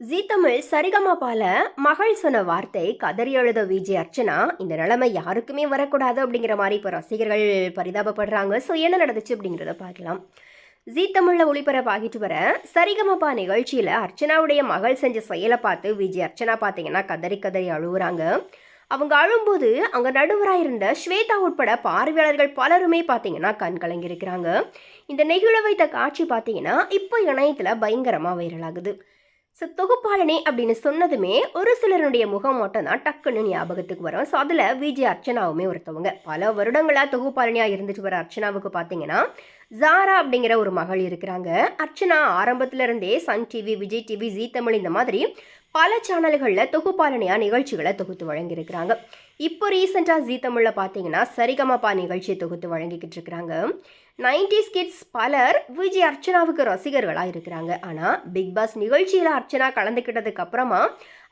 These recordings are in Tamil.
ஜீ தமிழ் சரிகமாபால மகள் சொன்ன வார்த்தை கதறி எழுத விஜய் அர்ச்சனா இந்த நிலைமை யாருக்குமே வரக்கூடாது அப்படிங்கிற மாதிரி இப்போ ரசிகர்கள் பரிதாபப்படுறாங்க. ஸோ என்ன நடந்துச்சு அப்படிங்கிறத பார்க்கலாம். ஜீ தமிழில் ஒளிபரப்பாகிட்டு வர சரிகமபா நிகழ்ச்சியில் அர்ச்சனாவுடைய மகள் செஞ்ச செயலை பார்த்து விஜய் அர்ச்சனா பார்த்தீங்கன்னா கதறி கதறி அழுகுறாங்க அவங்க அழும்போது அங்கே நடுவராக இருந்த ஸ்வேதா உட்பட பார்வையாளர்கள் பலருமே பார்த்தீங்கன்னா கண் கலங்கியிருக்கிறாங்க. இந்த நெகிழ வைத்த காட்சி பார்த்தீங்கன்னா இப்போ இணையத்தில் பயங்கரமாக வைரலாகுது ஸோ தொகுப்பாளனே அப்படின்னு சொன்னதுமே ஒரு சிலருடைய முகம் மட்டும் தான் டக்குன்னு ஞாபகத்துக்கு வரும். ஸோ அதில் விஜய் அர்ச்சனாவுமே ஒருத்தவங்க. பல வருடங்களாக தொகுப்பாளனியாக இருந்துட்டு வர அர்ச்சனாவுக்கு பார்த்தீங்கன்னா ஜாரா அப்படிங்கிற ஒரு மகள் இருக்கிறாங்க. அர்ச்சனா ஆரம்பத்துல இருந்தே Sun TV Vijay TV Zee Tamil இந்த மாதிரி பல சேனல்களில் தொகுப்பாலனையாக நிகழ்ச்சிகளை தொகுத்து வழங்கியிருக்கிறாங்க. இப்போ ரீசெண்டாக ஜீ தமிழில் பார்த்தீங்கன்னா சரிகமப்பா நிகழ்ச்சியை தொகுத்து வழங்கிக்கிட்டு இருக்கிறாங்க நைன்டிஸ் கிட்ஸ் பலர் விஜய் அர்ச்சனாவுக்கு ரசிகர்களாக இருக்கிறாங்க. ஆனால் பிக் பாஸ் நிகழ்ச்சியில் அர்ச்சனா கலந்துக்கிட்டதுக்கு அப்புறமா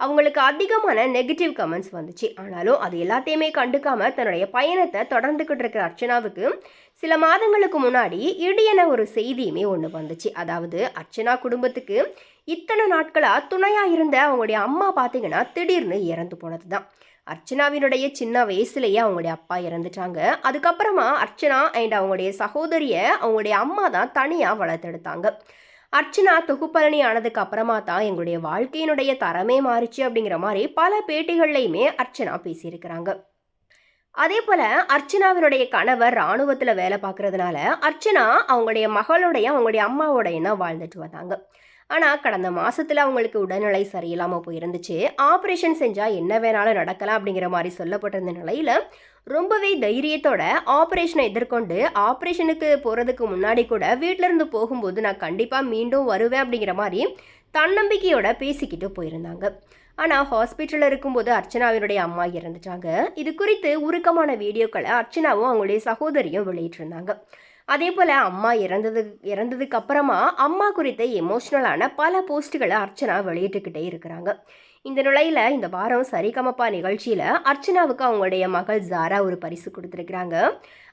அவங்களுக்கு அதிகமான நெகட்டிவ் கமெண்ட்ஸ் வந்துச்சு. ஆனாலும் அது எல்லாத்தையுமே கண்டுக்காமல் தன்னுடைய பயணத்தை தொடர்ந்துக்கிட்டு இருக்கிற அர்ச்சனாவுக்கு சில மாதங்களுக்கு முன்னாடி இடியென ஒரு செய்தியுமே ஒன்று வந்துச்சு. அதாவது அர்ச்சனா குடும்பத்துக்கு இத்தனை நாட்களாக துணையாக இருந்த அவங்களுடைய அம்மா பார்த்தீங்கன்னா திடீர்னு இறந்து போனது தான் அர்ச்சனாவினுடைய சின்ன வயசுலேயே அவங்களுடைய அப்பா இறந்துட்டாங்க. அதுக்கப்புறமா அர்ச்சனா அண்ட் அவங்களுடைய சகோதரியை அவங்களுடைய அம்மா தான் தனியாக வளர்த்தெடுத்தாங்க. அர்ச்சனா தொகுப்பழனி ஆனதுக்கு அப்புறமா தான் எங்களுடைய வாழ்க்கையினுடைய தரமே மாறிச்சு அப்படிங்கிற மாதிரி பல பேட்டிகள்லையுமே அர்ச்சனா பேசியிருக்கிறாங்க. அதே போல் அர்ச்சனாவினுடைய கணவர் இராணுவத்தில் வேலை பார்க்குறதுனால அர்ச்சனா அவங்களுடைய மகளுடைய அவங்களுடைய அம்மாவோடையும் தான் வாழ்ந்துட்டு வந்தாங்க. ஆனால் கடந்த மாதத்தில் அவங்களுக்கு உடல்நிலை சரியில்லாமல் போயிருந்துச்சு. ஆப்ரேஷன் செஞ்சால் என்ன வேணாலும் நடக்கலாம் அப்படிங்கிற மாதிரி சொல்லப்பட்டிருந்த நிலையில் ரொம்பவே தைரியத்தோட ஆப்ரேஷனை எதிர்கொண்டு ஆப்ரேஷனுக்கு போகிறதுக்கு முன்னாடி கூட வீட்டிலேருந்து போகும்போது நான் கண்டிப்பாக மீண்டும் வருவேன் அப்படிங்கிற மாதிரி தன்னம்பிக்கையோட பேசிக்கிட்டு போயிருந்தாங்க. ஆனால் ஹாஸ்பிட்டலில் இருக்கும்போது அர்ச்சனாவினுடைய அம்மா இறந்துட்டாங்க. இது குறித்து உருக்கமான வீடியோக்களை அர்ச்சனாவும் அவங்களுடைய சகோதரியும் வெளியிட்டிருந்தாங்க. அதே போல் அம்மா இறந்தது இறந்ததுக்கு அப்புறமா அம்மா குறித்த எமோஷ்னலான பல போஸ்ட்டுகளை அர்ச்சனா வெளியிட்டுக்கிட்டே இருக்கிறாங்க. இந்த நிலையில் இந்த வாரம் சரிகமப்பா நிகழ்ச்சியில் அர்ச்சனாவுக்கு அவங்களுடைய மகள் ஜாரா ஒரு பரிசு கொடுத்துருக்குறாங்க.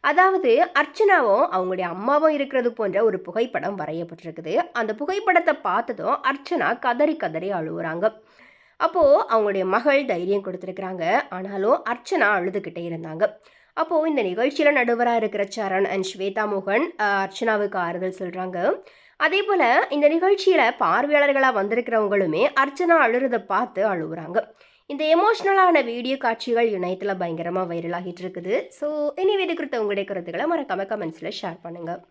அதாவது அர்ச்சனாவும் அவங்களுடைய அம்மாவும் இருக்கிறது போன்ற ஒரு புகைப்படம் வரையப்பட்டிருக்குது. அந்த புகைப்படத்தை பார்த்ததும் அர்ச்சனா கதறி கதறி அழுகுறாங்க. அப்போது அவங்களுடைய மகள் தைரியம் கொடுத்துருக்குறாங்க. ஆனாலும் அர்ச்சனா அழுதுகிட்டே இருந்தாங்க. அப்போது இந்த நிகழ்ச்சியில் நடுவராக இருக்கிற சரண் அண்ட் ஸ்வேதா மோகன் அர்ச்சனாவுக்கு ஆறுதல் சொல்கிறாங்க அதே போல் இந்த நிகழ்ச்சியில் பார்வையாளர்களாக வந்திருக்கிறவங்களுமே அர்ச்சனா அழுறதை பார்த்து அழுகுறாங்க இந்த எமோஷ்னலான வீடியோ காட்சிகள் இணையத்தில் பயங்கரமாக வைரலாகிட்டு இருக்குது. ஸோ இனி இது குறித்த உங்களுடைய கருத்துக்களை மறக்காம கமெண்ட்ஸில் ஷேர் பண்ணுங்கள்